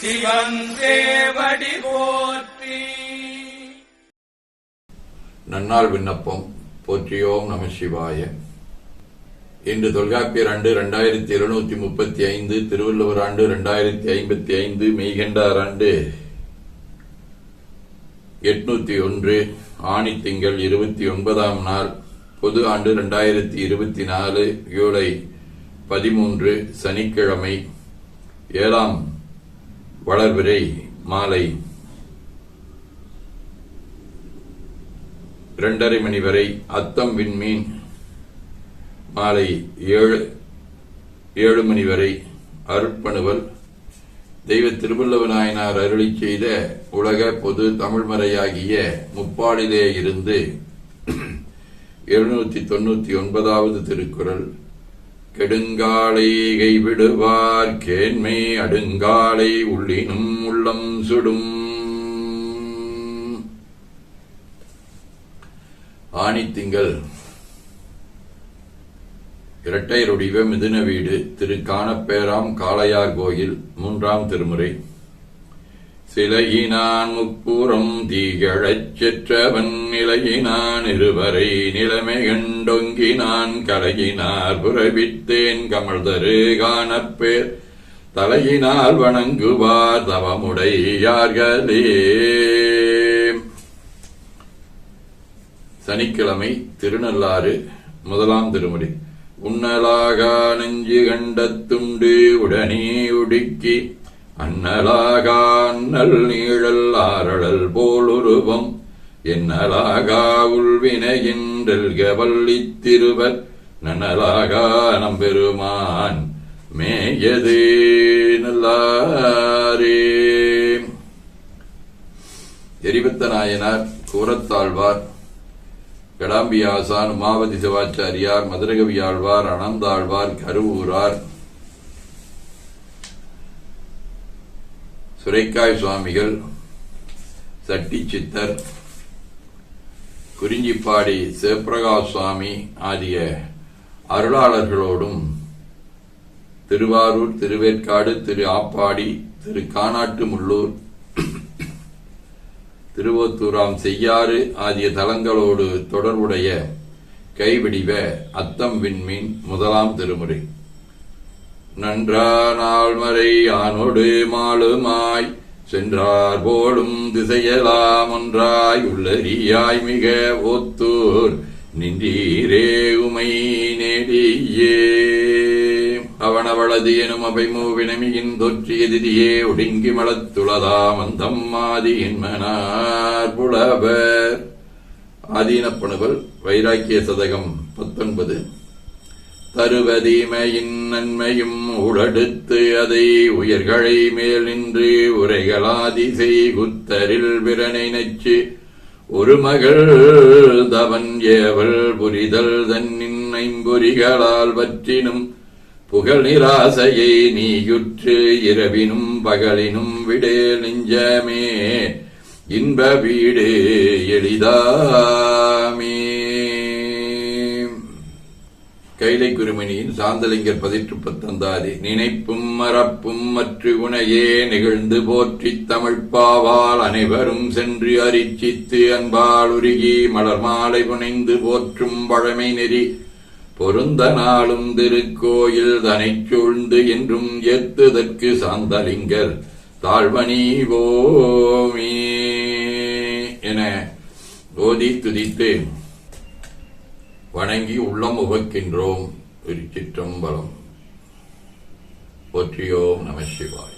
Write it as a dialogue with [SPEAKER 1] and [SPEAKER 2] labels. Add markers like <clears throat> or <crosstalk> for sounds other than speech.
[SPEAKER 1] சிவன் போற்றி.
[SPEAKER 2] நன்னாள் விண்ணப்பம் போற்றியோம் நம சிவாய. இன்று தொல்காப்பியர் ஆண்டு இரண்டாயிரத்தி இருநூத்தி முப்பத்தி ஐந்து திருவள்ளுவர் ஆண்டு இரண்டாயிரத்தி ஐம்பத்தி ஐந்து மெய்கண்டார் ஆண்டு எட்நூத்தி ஒன்று ஆணி திங்கள் இருபத்தி ஒன்பதாம் நாள் பொது ஆண்டு இரண்டாயிரத்தி இருபத்தி நாலு ஜூலை பதிமூன்று சனிக்கிழமை ஏழாம் வளர்பிறை மாலை இரண்டரை மணி வரை அத்தம் விண்மீன் மாலை ஏழு ஏழு மணி வரை அருட்பணுவல். தெய்வ திருவள்ளுவ நாயனார் அருளி செய்த உலக பொது தமிழ்மறையாகிய முப்பாடிலே இருந்து <clears throat> எழுநூத்தி தொண்ணூத்தி ஒன்பதாவது திருக்குறள். கெடுங்காலை கைவிடுவார் கேண்மை அடுங்காலை உள்ளினும் உள்ளம் சுடும். ஆணித்திங்கள். இரட்டையருடைய மிதுன வீடு திரு காணப்பேராம் காளையார் கோயில் மூன்றாம் திருமுறை. சிலையினான் முப்புறம் தீகழச் செற்றவன் நிலையினான் இருவரை நிலைமை கண்டொங்கினான் கலையினார் புறவித்தேன் கமழ்தரு காணப்பேர். தலையினால் வணங்குவார் தவமுடையார்களே சனிக்கிழமை திருநள்ளாறு முதலாம் திருமுறை உன்னலாக நெஞ்சு கண்டத்துண்டு உடனே உடுக்கி அன்னலாக அண்ணல் நீழல் ஆரழல் போலுருவம். என்னலாகா உள்வினையின்றல்க வல்லித் திருவர். நன்னலாகா நம்பெருமான் மேயது நல்லாரே. எரிபத்த நாயனார் கூரத்தாழ்வார் கடம்பியாசான் உமாவதி சிவாச்சாரியார் மதுரகவி ஆழ்வார் அனந்தாழ்வார் கருவூரார் சுரைக்காய் சுவாமிகள் சட்டி சித்தர் குறிஞ்சிப்பாடி சிவபிரகாஷ் சுவாமி ஆகிய அருளாளர்களோடும் திருவாரூர் திருவேற்காடு திரு ஆப்பாடி திரு கானாட்டுமுள்ளூர் திருவோத்தூராம் செய்யாறு ஆகிய தலங்களோடு தொடர்புடைய கைவிடிவ அத்தம் விண்மீன் முதலாம் திருமுறை. நன்றா நாள்மறை ஆனோடு மாளுமாய் சென்றார் போலும் திசையலாம் ஒன்றாய் உள்ளறியாய் மிக ஒத்தூர் நின்றீரே உமை நேடியே. அவனவளது எனும் அபைமூவினமியின் தொற்றிய திதியே ஒடுங்கி மலத்துளதா மந்தம் ஆதியின் மனார் புலவர். ஆதீனப்பணுவல் வைராக்கிய சதகம் பத்தொன்பது. தருவதீமையின் நன்மையும் உடடுத்து அதை உயிர்களை மேல் நின்று உரைகளாதிசை குத்தரில் விரனை நச்சு. ஒரு மகள் தவன் ஏவல் புரிதல் தன்னின் ஐம்பொறிகளால் பற்றினும் புகழ் நிராசையை நீயுற்று இரவினும் பகலினும் விடே நெஞ்சமே. இன்ப வீடு எளிதாமே. கைலை குருமணியின் சாந்தலிங்கர் பதிற்று பத்தந்தாதி நினைப்பும் மறப்பும் மற்ற உனையே நிகழ்ந்து போற்றித் தமிழ்ப்பாவால் அனைவரும் சென்று அரிச்சித்து அன்பால் உருகி மலர் மாலை புனைந்து போற்றும் பழமை நெறி. பொருந்த நாளும் திருக்கோயில் தனைச் சூழ்ந்து என்றும் ஏத்துதற்கு சாந்தலிங்கர் தாழ்வணி ஓமே என ஓதி துதித்து வணங்கி உள்ளம் உகக்கின்றோம் திருச்சிற்றம்பலம். போற்றியோம் நம சிவாய்.